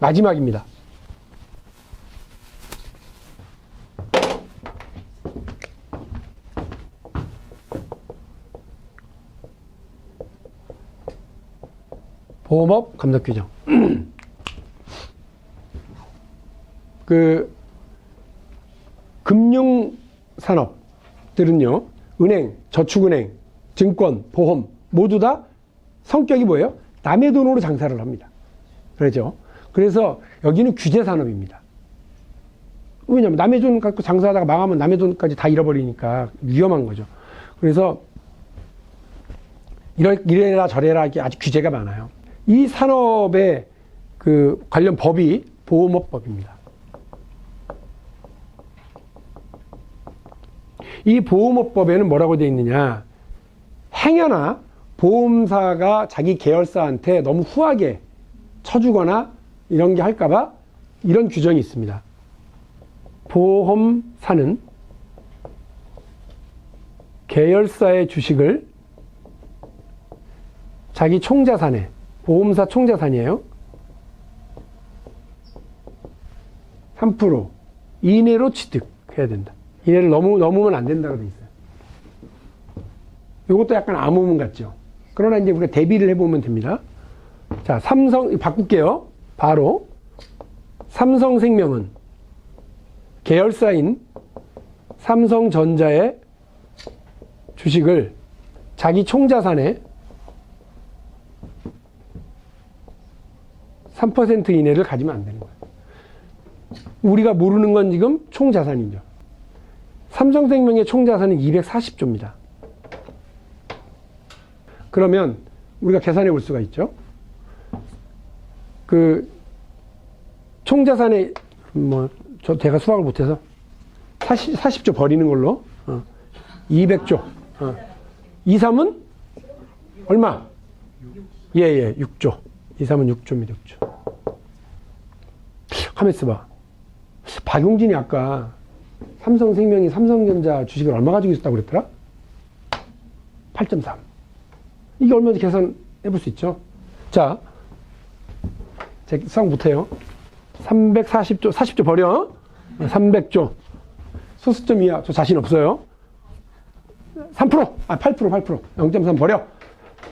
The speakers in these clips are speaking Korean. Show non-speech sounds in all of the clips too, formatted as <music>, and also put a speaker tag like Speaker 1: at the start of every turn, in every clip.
Speaker 1: 마지막입니다. 보험업 감독 규정. <clears throat> 그 금융 산업들은요. 은행, 저축은행, 증권, 보험 모두 다 성격이 뭐예요? 남의 돈으로 장사를 합니다. 그렇죠? 그래서 여기는 규제 산업입니다. 왜냐면 남의 돈 갖고 장사하다가 망하면 남의 돈까지 다 잃어버리니까 위험한 거죠. 그래서 이래라 저래라 이게 아주 규제가 많아요. 이 산업의 그 관련 법이 보험업법입니다. 이 보험업법에는 뭐라고 되어 있느냐. 행여나 보험사가 자기 계열사한테 너무 후하게 쳐주거나 이런 게 할까봐 이런 규정이 있습니다. 보험사는 계열사의 주식을 자기 총자산에, 보험사 총자산이에요. 3% 이내로 취득해야 된다. 이내를 넘으, 넘으면 안 된다고 돼 있어요. 이것도 약간 암호문 같죠. 그러나 이제 우리가 대비를 해보면 됩니다. 자, 삼성, 바꿀게요. 바로. 삼성생명은 계열사인 삼성전자의 주식을 자기 총자산에 3% 이내를 가지면 안 되는 거예요. 우리가 모르는 건 지금 총자산이죠. 삼성생명의 총자산은 240조입니다. 그러면 우리가 계산해 볼 수가 있죠. 그 총자산의 뭐저 제가 수학을 못해서 40, 40조 버리는 걸로 어, 200조. 어. 2, 3은 얼마? 예예 6조. 2, 3은 6조입니다. 6조. 가만 있어봐. 박용진이 아까 삼성생명이 삼성전자 주식을 얼마 가지고 있었다고 그랬더라? 8.3. 이게 얼마인지 계산해 볼 수 있죠. 자, 제 수학 못해요. 340조, 40조 버려. 300조. 소수점 이하, 저 자신 없어요. 3%! 아, 8%, 8%. 0.3 버려.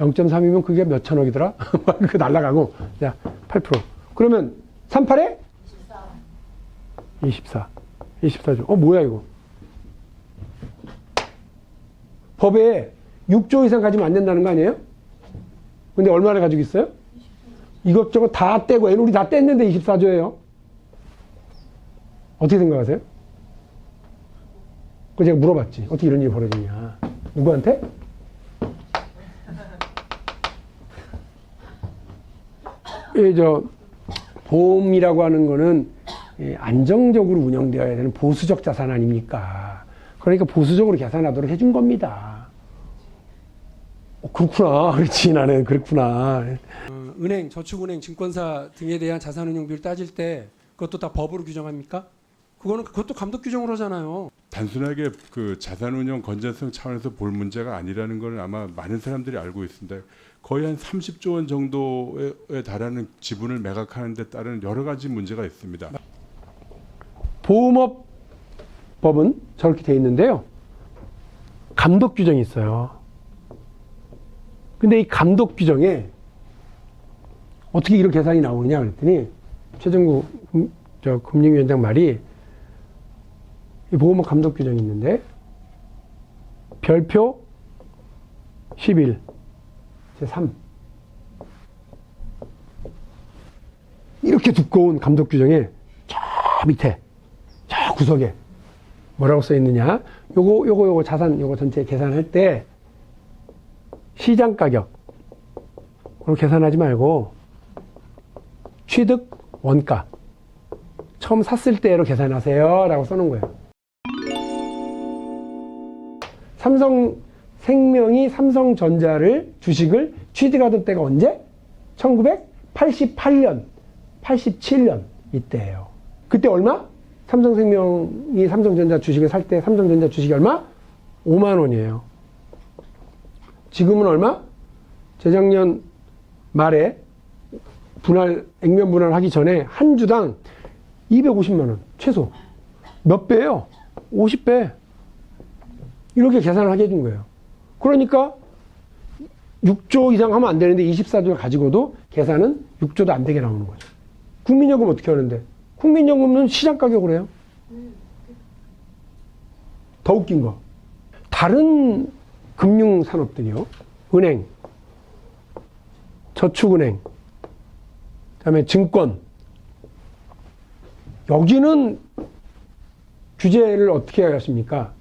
Speaker 1: 0.3이면 그게 몇 천억이더라? <laughs> 그 날라가고. 자, 8%. 그러면 38에? 24. 24조. 어, 뭐야, 이거? 법에 6조 이상 가지면 안 된다는 거 아니에요? 근데 얼마를 가지고 있어요? 이것저것 다 떼고 애놀이 다 뗐는데 24조예요. 어떻게 생각하세요? 그 제가 물어봤지. 어떻게 이런 일이 벌어지냐. 누구한테? 예, 저 보험이라고 하는 거는 예, 안정적으로 운영되어야 되는 보수적 자산 아닙니까? 그러니까 보수적으로 계산하도록 해준 겁니다. 어, 그렇구나. 그렇지. 나는 그렇구나. 어, 은행, 저축은행, 증권사 등에 대한 자산운용 비율 따질 때 그것도 다 법으로 규정합니까? 그거는 그것도 감독 규정으로 하잖아요.
Speaker 2: 단순하게 그 자산운용 건전성 차원에서 볼 문제가 아니라는 걸 아마 많은 사람들이 알고 있습니다. 거의 한 30조 원 정도에 달하는 지분을 매각하는 데 따른 여러 가지 문제가 있습니다.
Speaker 1: 보험업법은 저렇게 돼 있는데요. 감독 규정이 있어요. 근데 이 감독 규정에 어떻게 이런 계산이 나오느냐 그랬더니 최정구 금- 저 금융위원장 말이 이 보험업 감독 규정이 있는데 별표 11 제3 이렇게 두꺼운 감독 규정에 저 밑에 저 구석에 뭐라고 써 있느냐? 요거 요거 요거 자산 요거 전체 계산할 때 시장 가격 그걸 계산하지 말고 취득 원가 처음 샀을 때로 계산하세요 라고 써놓은 거예요. 삼성 생명이 삼성전자를 주식을 취득하던 때가 언제? 1988년, 87년 이때예요. 그때 얼마? 삼성생명이 삼성전자 주식을 살 때 삼성전자 주식이 얼마? 5만 원이에요. 지금은 얼마? 재작년 말에 분할 액면 분할하기 전에 한 주당 250만 원 최소 몇 배예요? 50배 이렇게 계산을 하게 해준 거예요. 그러니까 6조 이상 하면 안 되는데 24조를 가지고도 계산은 6조도 안 되게 나오는 거죠. 국민연금 어떻게 하는데? 국민연금은 시장 가격으로 해요. 더 웃긴 거. 다른 금융 산업들이요. 은행, 저축은행, 그다음에 증권. 여기는 규제를 어떻게 하겠습니까?